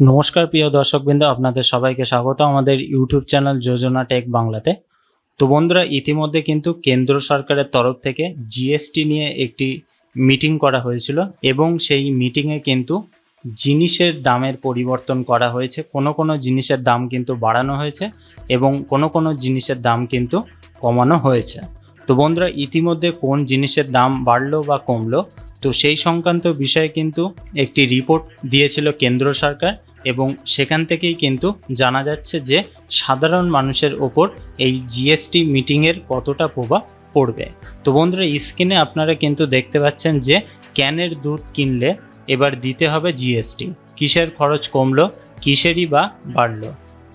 নমস্কার, প্রিয় দর্শকবৃন্দ, আপনাদের সবাইকে স্বাগত আমাদের ইউটিউব চ্যানেল যোজনা টেক বাংলাতে। তো বন্ধুরা, ইতিমধ্যে কিন্তু কেন্দ্র সরকারের তরফ থেকে জিএসটি নিয়ে একটি মিটিং করা হয়েছিল এবং সেই মিটিংয়ে কিন্তু জিনিসের দামের পরিবর্তন করা হয়েছে। কোনো কোনো জিনিসের দাম কিন্তু বাড়ানো হয়েছে এবং কোনো কোনো জিনিসের দাম কিন্তু কমানো হয়েছে। তো বন্ধুরা, ইতিমধ্যে কোন জিনিসের দাম বাড়লো বা কমলো, তো সেই সংক্রান্ত বিষয়ে কিন্তু একটি রিপোর্ট দিয়েছিল কেন্দ্র সরকার এবং সেখান থেকেই কিন্তু জানা যাচ্ছে যে সাধারণ মানুষের ওপর এই জিএসটি মিটিংয়ের কতটা প্রভাব পড়বে। তো বন্ধুরা স্ক্রিনে আপনারা কিন্তু দেখতে পাচ্ছেন যে ক্যানের দুধ কিনলে এবার দিতে হবে জিএসটি। কিসের খরচ কমলো, কিসেরই বা বাড়লো?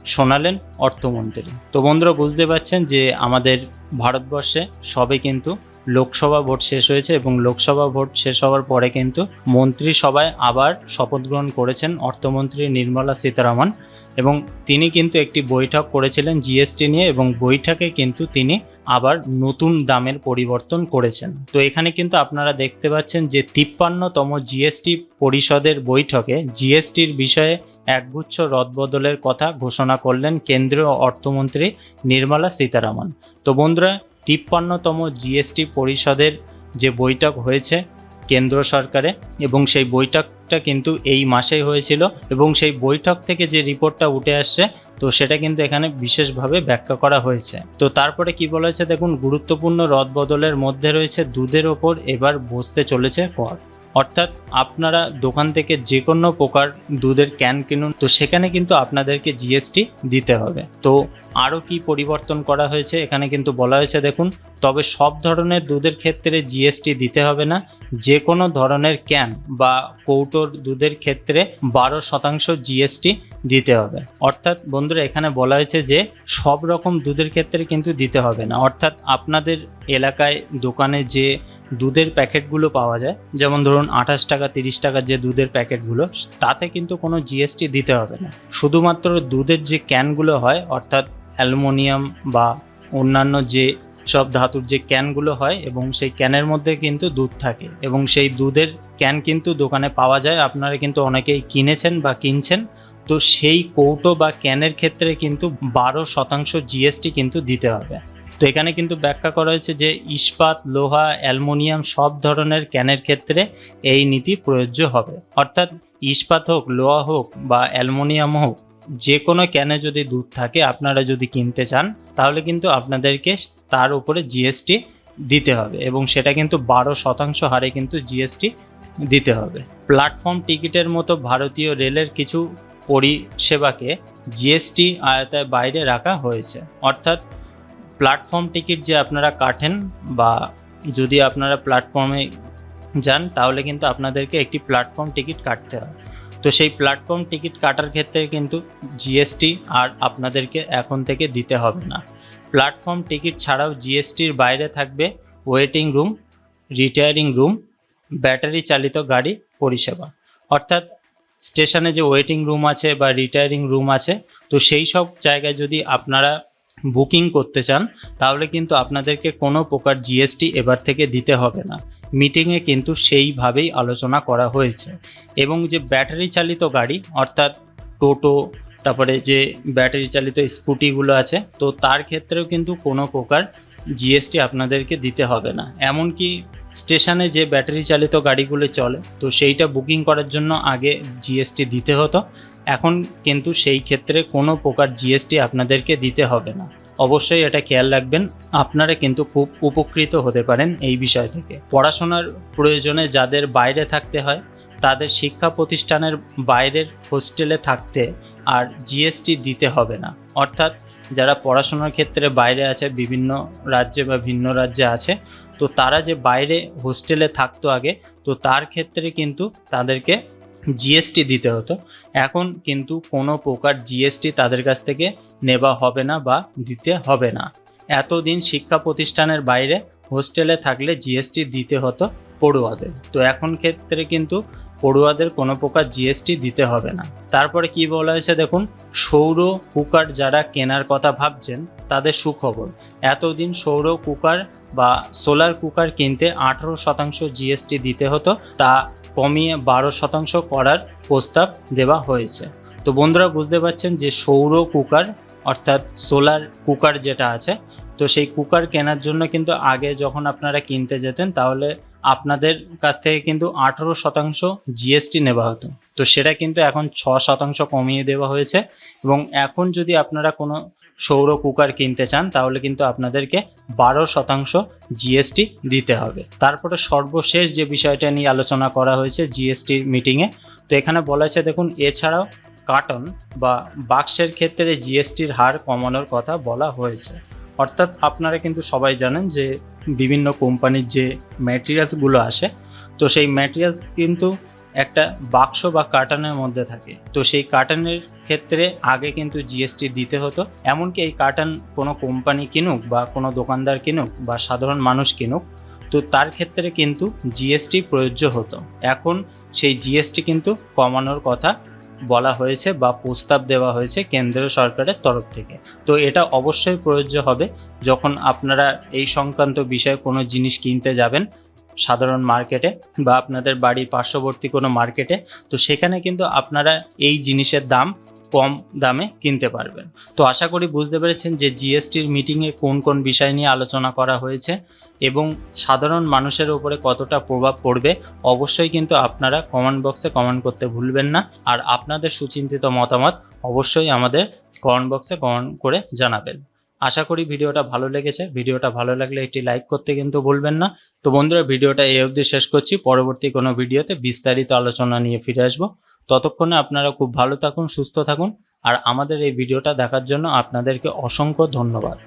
শোনালেন অর্থমন্ত্রী। তো বন্ধুরা, বুঝতে পারছেন যে আমাদের ভারতবর্ষে সবে কিন্তু লোকসভা ভোট শেষ হয়েছে এবং লোকসভা ভোট শেষ হওয়ার পরে কিন্তু মন্ত্রিসভায় আবার শপথ গ্রহণ করেছেন অর্থমন্ত্রী নির্মলা সীতারামন এবং তিনি কিন্তু একটি বৈঠক করেছিলেন জিএসটি নিয়ে এবং বৈঠকে কিন্তু তিনি আবার নতুন দামের পরিবর্তন করেছেন। তো এখানে কিন্তু আপনারা দেখতে পাচ্ছেন যে তিপ্পান্নতম জিএসটি পরিষদের বৈঠকে জিএসটির বিষয়ে একগুচ্ছ রদবদলের কথা ঘোষণা করলেন কেন্দ্রীয় অর্থমন্ত্রী নির্মলা সীতারামন। তো বন্ধুরা তিপ্পান্নতম জিএসটি পরিষদের যে বৈঠক হয়েছে কেন্দ্র সরকারে, এবং সেই বৈঠকটা কিন্তু এই মাসেই হয়েছিল, এবং সেই বৈঠক থেকে যে রিপোর্টটা উঠে আসছে, তো সেটা কিন্তু এখানে বিশেষভাবে ব্যাখ্যা করা হয়েছে। তো তারপরে কি বলা হয়েছে দেখুন, গুরুত্বপূর্ণ রদবদলের মধ্যে রয়েছে দুধের ওপর এবার বসতে চলেছে কর। অর্থাৎ আপনারা দোকান থেকে যে কোনো প্রকার দুধের ক্যান কিনুন, তো সেখানে কিন্তু আপনাদেরকে জিএসটি দিতে হবে। তো আরও কি পরিবর্তন করা হয়েছে, এখানে কিন্তু বলা হয়েছে, দেখুন, তবে সব ধরনের দুধের ক্ষেত্রে জিএসটি দিতে হবে না। যে কোনো ধরনের ক্যান বা কৌটোর দুধের ক্ষেত্রে বারো শতাংশ জিএসটি দিতে হবে। অর্থাৎ বন্ধুরা, এখানে বলা হয়েছে যে সব রকম দুধের ক্ষেত্রে কিন্তু দিতে হবে না। অর্থাৎ আপনাদের এলাকায় দোকানে যে দুধের প্যাকেটগুলো পাওয়া যায়। যেমন ধরুন আঠাশ টাকা, তিরিশ টাকা যে দুধের প্যাকেটগুলো, তাতে কিন্তু কোনো জিএসটি দিতে হবে না। শুধুমাত্র দুধের যে ক্যানগুলো হয়, অর্থাৎ অ্যালুমিনিয়াম বা অন্যান্য যে সব ধাতুর যে ক্যানগুলো হয়, এবং সেই ক্যানের মধ্যে কিন্তু দুধ থাকে, এবং সেই দুধের ক্যান কিন্তু দোকানে পাওয়া যায়। আপনারা কিন্তু অনেকেই কিনেছেন বা কিনছেন, তো সেই কৌটো বা ক্যানের ক্ষেত্রে কিন্তু বারো শতাংশ জিএসটি কিন্তু দিতে হবে। তো এখানে কিন্তু ব্যাখ্যা করা হয়েছে যে ইস্পাত, লোহা, অ্যালুমিনিয়াম সব ধরনের ক্যানের ক্ষেত্রে এই নীতি প্রযোজ্য হবে। অর্থাৎ ইস্পাত হোক, লোহা হোক বা অ্যালুমিনিয়াম হোক যে কোনো ক্যানে যদি দুধ থাকে, আপনারা যদি কিনতে চান, তাহলে কিন্তু আপনাদেরকে তার উপরে জিএসটি দিতে হবে এবং সেটা কিন্তু বারো শতাংশ হারে কিন্তু জিএসটি দিতে হবে। প্ল্যাটফর্ম টিকিটের মতো ভারতীয় রেলের কিছু পরিষেবাকে জিএসটি আয়তায় বাইরে রাখা হয়েছে। অর্থাৎ প্ল্যাটফর্ম টিকিট যে আপনারা কাটেন বা যদি আপনারা প্ল্যাটফর্মে যান, তাহলে কিন্তু আপনাদেরকে একটি প্ল্যাটফর্ম টিকিট কাটতে হয়। তো সেই প্ল্যাটফর্ম টিকিট কাটার ক্ষেত্রে কিন্তু জিএসটি আর আপনাদেরকে এখন থেকে দিতে হবে না। প্ল্যাটফর্ম টিকিট ছাড়াও জিএসটির বাইরে থাকবে waiting room retiring room battery চালিত গাড়ি পরিষেবা। অর্থাৎ স্টেশনে যে ওয়েটিং রুম আছে বা রিটায়ারিং রুম আছে, তো সেই সব জায়গায় যদি আপনারা বুকিং করতে চান, তাহলে কিন্তু আপনাদেরকে কোনো প্রকার জিএসটি এবার থেকে দিতে হবে না। মিটিংয়ে কিন্তু সেইভাবেই আলোচনা করা হয়েছে। এবং যে ব্যাটারি চালিত গাড়ি, অর্থাৎ টোটো, তারপরে যে ব্যাটারি চালিত স্কুটিগুলো আছে, তো তার ক্ষেত্রেও কিন্তু কোনো প্রকার জিএসটি আপনাদেরকে দিতে হবে না। এমনকি স্টেশনে যে ব্যাটারি চালিত গাড়িগুলো চলে, তো সেইটা বুকিং করার জন্য আগে জিএসটি দিতে হতো। এখন কিন্তু সেই ক্ষেত্রে কোনো প্রকার জিএসটি আপনাদেরকে দিতে হবে না। অবশ্যই এটা খেয়াল রাখবেন, আপনারা কিন্তু খুব উপকৃত হতে পারেন এই বিষয় থেকে। পড়াশোনার প্রয়োজনে যাদের বাইরে থাকতে হয়, তাদের শিক্ষা প্রতিষ্ঠানের বাইরের হোস্টেলে থাকতে আর জিএসটি দিতে হবে না। অর্থাৎ যারা পড়াশোনার ক্ষেত্রে বাইরে আছে, বিভিন্ন রাজ্যে বা ভিন্ন রাজ্যে আছে, তো তারা যে বাইরে হোস্টেলে থাকতো আগে, তো তার ক্ষেত্রে কিন্তু তাদেরকে জিএসটি দিতে হতো। এখন কিন্তু কোনো প্রকার জিএসটি তাদের কাছ থেকে নেওয়া হবে না বা দিতে হবে না। এতদিন শিক্ষা প্রতিষ্ঠানের বাইরে হোস্টেলে থাকলে জিএসটি দিতে হতো। পড়ুয়াদের। তো এখন ক্ষেত্রে কিন্তু পড়ুয়াদের কোনো প্রকার জিএসটি দিতে হবে না। তারপরে কি বলা হয়েছে দেখুন, সৌর কুকার যারা কেনার কথা ভাবছেন, তাদের সুখবর। এতদিন সৌর কুকার বা সোলার কুকার কিনতে আঠারো শতাংশ জিএসটি দিতে হতো, তা কমিয়ে বারো শতাংশ করার প্রস্তাব দেওয়া হয়েছে। তো বন্ধুরা, বুঝতে পারছেন যে সৌর কুকার অর্থাৎ সোলার কুকার যেটা আছে, তো সেই কুকার কেনার জন্য কিন্তু আগে যখন আপনারা কিনতে যেতেন, তাহলে আপনাদের কাছ থেকে কিন্তু আঠারো শতাংশ জিএসটি নেওয়া হতো। তো সেটা কিন্তু এখন ছ শতাংশ কমিয়ে দেওয়া হয়েছে এবং এখন যদি আপনারা কোনো সৌর কুকার কিনতে চান, তাহলে কিন্তু আপনাদেরকে বারো শতাংশ জিএসটি দিতে হবে। তারপরে সর্বশেষ যে বিষয়টা নিয়ে আলোচনা করা হয়েছে জিএসটির মিটিংয়ে তো এখানে বলা আছে দেখুন, এছাড়াও কার্টন বা বাক্সের ক্ষেত্রে জিএসটির হার কমানোর কথা বলা হয়েছে। অর্থাৎ আপনারা কিন্তু সবাই জানেন যে বিভিন্ন কোম্পানির যে ম্যাটেরিয়ালসগুলো আসে, তো সেই ম্যাটেরিয়ালস কিন্তু একটা বাক্স বা কার্টনের মধ্যে থাকে। তো সেই কার্টনের ক্ষেত্রে আগে কিন্তু জিএসটি দিতে হতো। এমনকি এই কার্টন কোনো কোম্পানি কিনুক বা কোনো দোকানদার কিনুক বা সাধারণ মানুষ কিনুক, তো তার ক্ষেত্রে কিন্তু জিএসটি প্রযোজ্য হতো। এখন সেই জিএসটি কিন্তু কমানোর কথা বলা হয়েছে বা প্রস্তাব দেওয়া হয়েছে কেন্দ্রীয় সরকারের তরফ থেকে। তো এটা অবশ্যই প্রযোজ্য হবে যখন আপনারা এই সংক্রান্ত বিষয়ে কোনো জিনিস কিনতে যাবেন সাধারণ মার্কেটে বা আপনাদের বাড়ির পার্শ্ববর্তী কোনো মার্কেটে। তো সেখানে কিন্তু আপনারা এই জিনিসের দাম কম দামে কিনতে পারবেন। তো আশা করি বুঝতে পেরেছেন যে জিএসটির মিটিংয়ে কোন কোন বিষয় নিয়ে আলোচনা করা হয়েছে এবং সাধারণ মানুষের উপরে কতটা প্রভাব পড়বে অবশ্যই কিন্তু আপনারা কমেন্ট বক্সে কমেন্ট করতে ভুলবেন না। আর আপনাদের সুচিন্তিত মতামত অবশ্যই আমাদের কমেন্ট বক্সে কমেন্ট করে জানাবেন। আশা করি ভিডিওটা ভালো লেগেছে। ভিডিওটা ভালো লাগলে একটি লাইক করতে কিন্তু ভুলবেন না। তো বন্ধুরা, ভিডিওটা এই অবধি শেষ করছি। পরবর্তী কোনো ভিডিওতে বিস্তারিত আলোচনা নিয়ে ফিরে আসব। ততক্ষণে আপনারা খুব ভালো থাকুন, সুস্থ থাকুন। আর আমাদের এই ভিডিওটা দেখার জন্য আপনাদেরকে অসংখ্য ধন্যবাদ।